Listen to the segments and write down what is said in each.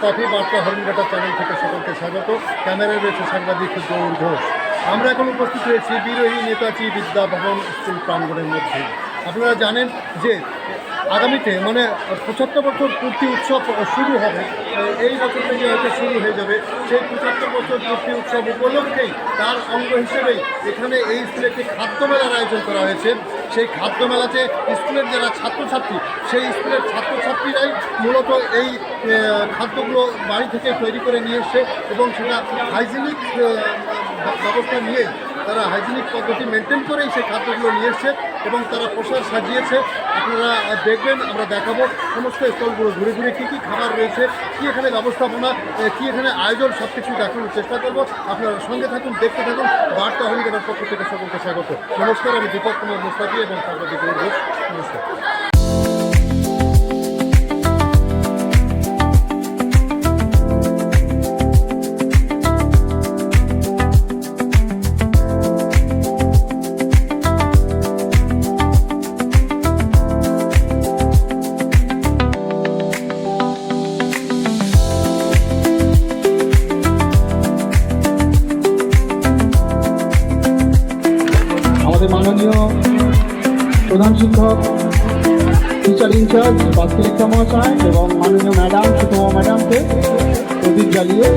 মুস্তাফি বার্তা হরিণঘাটা চ্যানেল থেকে সকলকে স্বাগত। ক্যামেরায় রয়েছে সাংবাদিক গৌর ঘোষ। আমরা এখন উপস্থিত হয়েছি বিরোহী নেতাজি বিদ্যা ভবন স্কুল প্রাঙ্গণের মধ্যে। আপনারা জানেন যে আগামীতে মানে পঁচাত্তর বছর পূর্তি উৎসব শুরু হবে। এই বছর থেকে হয়তো শুরু হয়ে যাবে। সেই পঁচাত্তর বছর পূর্তি উৎসব উপলক্ষেই তার অঙ্গ হিসেবেই এখানে এই স্কুলে একটি খাদ্য মেলার আয়োজন করা হয়েছে। সেই খাদ্য মেলাতে স্কুলের যারা ছাত্রছাত্রী, সেই স্কুলের ছাত্রছাত্রীরাই মূলত এই খাদ্যগুলো বাড়ি থেকে তৈরি করে নিয়ে এসছে এবং সেটা হাইজিনিক ব্যবস্থা নিয়ে তারা হাইজিনিক পদ্ধতি মেনটেন করেই সেই খাদ্যগুলো নিয়ে এসছে এবং তারা প্রসাদ সাজিয়েছে। আপনারা দেখবেন, আমরা দেখাবো সমস্ত স্টলগুলো ঘুরে ঘুরে কী কী খাবার রয়েছে, কী এখানে ব্যবস্থাপনা কী এখানে আয়োজন সব কিছু দেখানোর চেষ্টা করব। আপনারা সঙ্গে থাকুন, দেখতে থাকুন। বার্তা হলে পক্ষ থেকে সকলকে স্বাগত। নমস্কার, আমি দীপক কুমার মুস্তাফি এবং সাংবাদিক। নমস্কার। প্রধান শিক্ষক টিচার ইনচার্জ বাস্তিরিক্ষা মহাশয় এবং মাননীয় ম্যাডাম সুতমা ম্যাডামকে প্রদীপ জ্বালিয়ে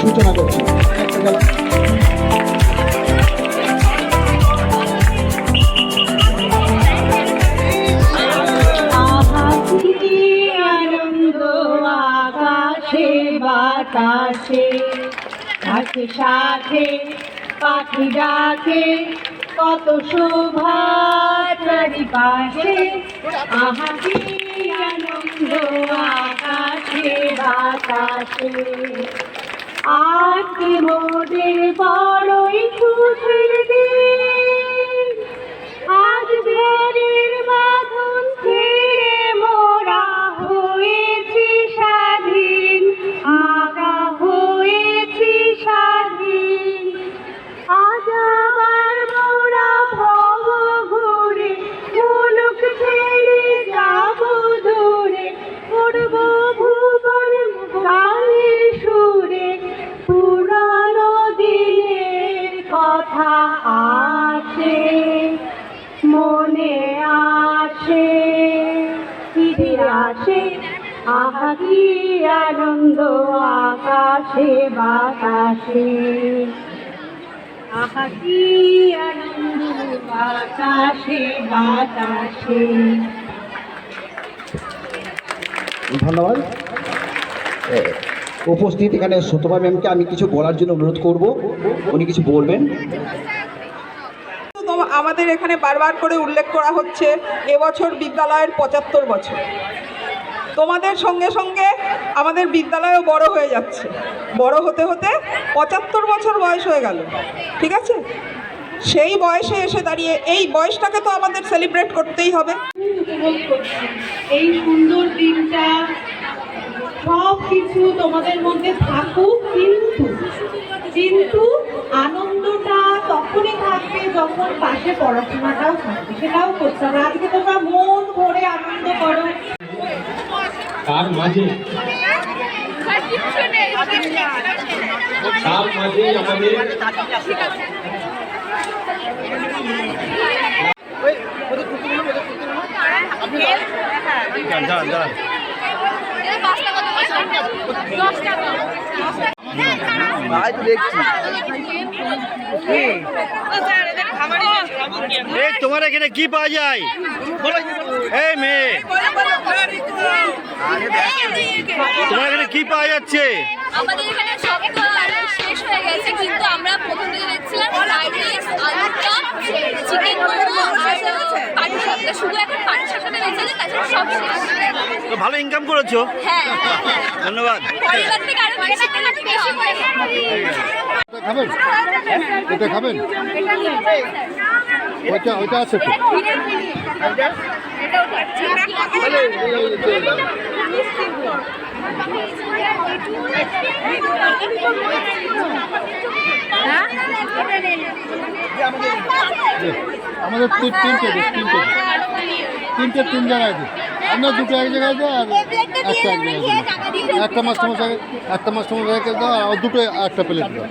সূচনা করছি। সাথে সাথে, পাখি ডাকে, কত শোভা চারিপাশে আহা কি আনন্দ আকাশে, বাতাসে। আজকে মোদের বড়ই খুশির দিন। ফিরে আসে আহা কি আনন্দ আকাশে বাতাসে। আহা কি আনন্দ আকাশে বাতাসে। ধন্যবাদ। উপস্থিত এখানে সত্যভা ম্যামকে আমি কিছু বলার জন্য অনুরোধ করব। উনি কিছু বলবেন। তো আমাদের এখানে বারবার করে উল্লেখ করা হচ্ছে এবছর বিদ্যালয়ের পঁচাত্তর বছর। তোমাদের সঙ্গে সঙ্গে আমাদের বিদ্যালয়ও বড় হয়ে যাচ্ছে। বড় হতে হতে পঁচাত্তর বছর বয়স হয়ে গেল, ঠিক আছে? সেই বয়সে এসে দাঁড়িয়ে, এই বয়সটাকে তো আমাদের সেলিব্রেট করতেই হবে। এই সুন্দর দিনটা সব কিছু তোমাদের মধ্যে থাকুক, কিন্তু কিন্তু আনন্দটা তখনই থাকবে যখন পাশে পড়াশোনাটাও থাকবে। সেটাও করতে হবে। আজকে তোমরা মন ভরে আনন্দ করো। তার মাঝে তার মাঝে আমাদের তোমার এখানে কি পাওয়া যায়? এই মেয়ে। তোমার এখানে কি পাওয়া যাচ্ছে? আমাদের এখানে সব তো শেষ হয়ে গেছে কিন্তু আমরা প্রথম দেখছিলাম ফ্রাইড রাইস আলু চপ চিকেন মোমো পাটি সাপটা শুধু এখন পাটি সাপটা তাছাড়া সব শেষ তো ভালো ইনকাম করেছ? হ্যাঁ ধন্যবাদ। পরিবার থেকে আরও বেশি করে বেশি খাবেন? এটা খাবেন? ওইটা ওইটা আছে তো? আমাদের তিন তিনটে তিনটে। তিনটে তিন জায়গায় দিই আপনার দুটো এক জায়গায় দাও আর একটা এক জায়গায় একটা মাস্টারমশাই একটা মাস্টারমশাইকে দাও আর দুটো একটা প্লেট দাও।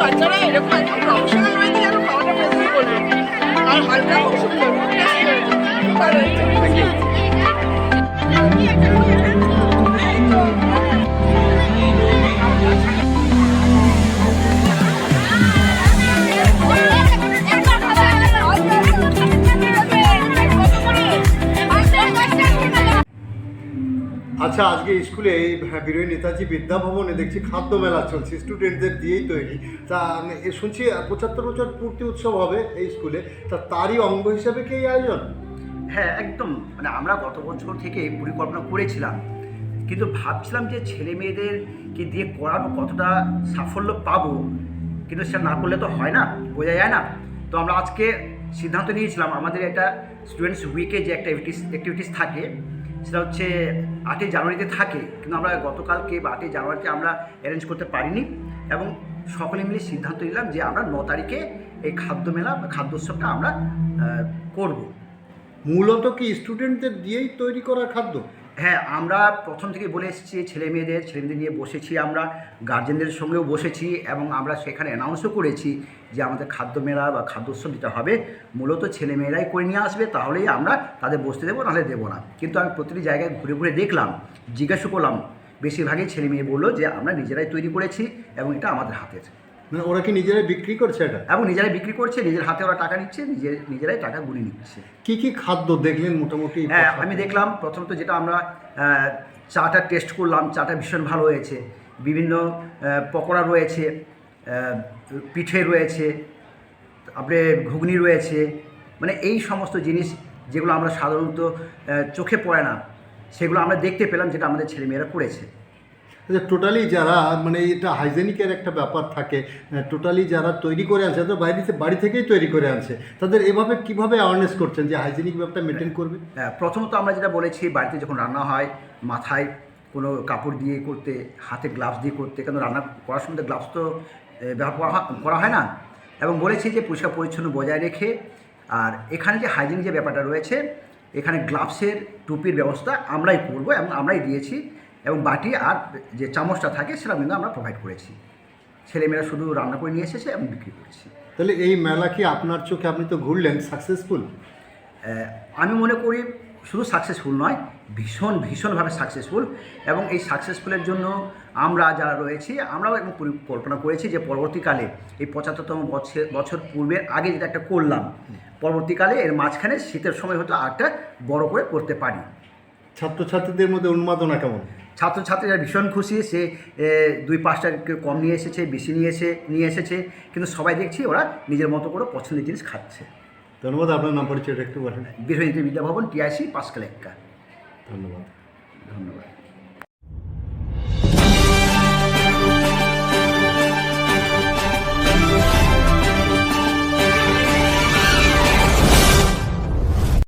বাচ্চারা এরকম একটা প্রফেশনাল হয়েছে যেন খাওয়াটা বেশি করবে আর হালকা খুব সুন্দর খুব tasty হয়েছে। আচ্ছা আজকে স্কুলে এই বিরোহী নেতাজি বিদ্যাভবনে দেখছি খাদ্য মেলা চলছে স্টুডেন্টদের দিয়েই তৈরি। তা শুনছি পঁচাত্তর বছর পূর্তি উৎসব হবে এই স্কুলে, তা তারই অঙ্গ হিসাবে কি এই আয়োজন? হ্যাঁ একদম। মানে আমরা গত বছর থেকে পরিকল্পনা করেছিলাম, কিন্তু ভাবছিলাম যে ছেলে মেয়েদেরকে দিয়ে করাবো কতটা সাফল্য পাবো, কিন্তু সেটা না করলে তো হয় না, বোঝা যায় না। তো আমরা আজকে সিদ্ধান্ত নিয়েছিলাম, আমাদের একটা স্টুডেন্টস উইকে যে একটা অ্যাক্টিভিটিস থাকে সেটা হচ্ছে আটই জানুয়ারিতে থাকে, কিন্তু আমরা গতকালকে বা আটই জানুয়ারিতে আমরা অ্যারেঞ্জ করতে পারিনি এবং সকলে মিলে সিদ্ধান্ত নিলাম যে আমরা ন তারিখে এই খাদ্য মেলা বা খাদ্য উৎসবটা আমরা করব। মূলত কি স্টুডেন্টদের দিয়েই তৈরি করা খাদ্য? হ্যাঁ আমরা প্রথম থেকে বলে এসেছি, ছেলে মেয়েদের ছেলে মেয়েদের নিয়ে বসেছি আমরা গার্জেনদের সঙ্গেও বসেছি এবং আমরা সেখানে অ্যানাউন্সও করেছি যে আমাদের খাদ্য মেলা বা খাদ্য উৎসব যেটা হবে, মূলত ছেলে মেয়েরাই করে নিয়ে আসবে, তাহলেই আমরা তাদের বসতে দেবো, নাহলে দেবো না। কিন্তু আমি প্রতিটি জায়গায় ঘুরে ঘুরে দেখলাম, জিজ্ঞাসা করলাম, বেশিরভাগই ছেলে মেয়ে বলল যে আমরা নিজেরাই তৈরি করেছি এবং এটা আমাদের হাতের। মানে ওরা কি নিজেরাই বিক্রি করছে এটা? এবং নিজেরাই বিক্রি করছে নিজের হাতে ওরা টাকা নিচ্ছে নিজের নিজেরাই টাকা গুলি নিচ্ছে। কি কি খাদ্য দেখলেন মোটামুটি? হ্যাঁ আমি দেখলাম প্রথমত যেটা আমরা চাটা টেস্ট করলাম চাটা ভীষণ ভালো হয়েছে। বিভিন্ন পকোড়া রয়েছে পিঠে রয়েছে তারপরে ঘুগনি রয়েছে মানে এই সমস্ত জিনিস যেগুলো আমরা সাধারণত চোখে পড়ে না সেগুলো আমরা দেখতে পেলাম যেটা আমাদের ছেলেমেয়েরা করেছে। টোটালি যারা মানে এটা হাইজেনিকের একটা ব্যাপার থাকে টোটালি যারা তৈরি করে আনছে তো বাইরে বাড়ি থেকেই তৈরি করে আনছে তাদের এভাবে কীভাবে অ্যাওয়ারনেস করছেন যে হাইজেনিক ব্যাপারটা মেনটেন করবে? হ্যাঁ, প্রথমত আমরা যেটা বলেছি বাড়িতে যখন রান্না হয় মাথায় কোনো কাপড় দিয়ে করতে হাতে গ্লাভস দিয়ে করতে কেন রান্না করার সময় গ্লাভস তো ব্যবহার করা করা হয় না। এবং বলেছি যে পরিষ্কার পরিচ্ছন্ন বজায় রেখে আর এখানে যে হাইজিন যে ব্যাপারটা রয়েছে এখানে গ্লাভসের টুপির ব্যবস্থা আমরাই করব এবং আমরাই দিয়েছি। এবং বাটি আর যে চামচটা থাকে সেটা কিন্তু আমরা প্রোভাইড করেছি। ছেলেমেয়েরা শুধু রান্না করে নিয়ে এসেছে এবং বিক্রি করেছি। তাহলে এই মেলা কি আপনার চোখে আপনি তো ঘুরলেন সাকসেসফুল আমি মনে করি শুধু সাকসেসফুল নয় ভীষণ ভীষণভাবে সাকসেসফুল এবং এই সাকসেসফুলের জন্য আমরা যারা রয়েছি আমরাও এবং পরিকল্পনা করেছি যে পরবর্তীকালে এই পঁচাত্তরতম বছর বছর পূর্বের আগে যেটা একটা করলাম পরবর্তীকালে এর মাঝখানে শীতের সময় হয়তো আরেকটা বড় করে করতে পারি। ছাত্রছাত্রীদের মধ্যে উন্মাদনা কেমন? ছাত্রছাত্রীরা ভীষণ খুশি সে দুই পাঁচটা কেউ কম নিয়ে এসেছে বেশি নিয়ে এসে নিয়ে এসেছে কিন্তু সবাই দেখছি ওরা নিজের মতো করে পছন্দের জিনিস খাচ্ছে। ধন্যবাদ আপনার নাম পরিচয়টা একটু বলেন। বিরোধী বিদ্যাভবন টিআইসি পাঁচকালেক্কা ধন্যবাদ। ধন্যবাদ।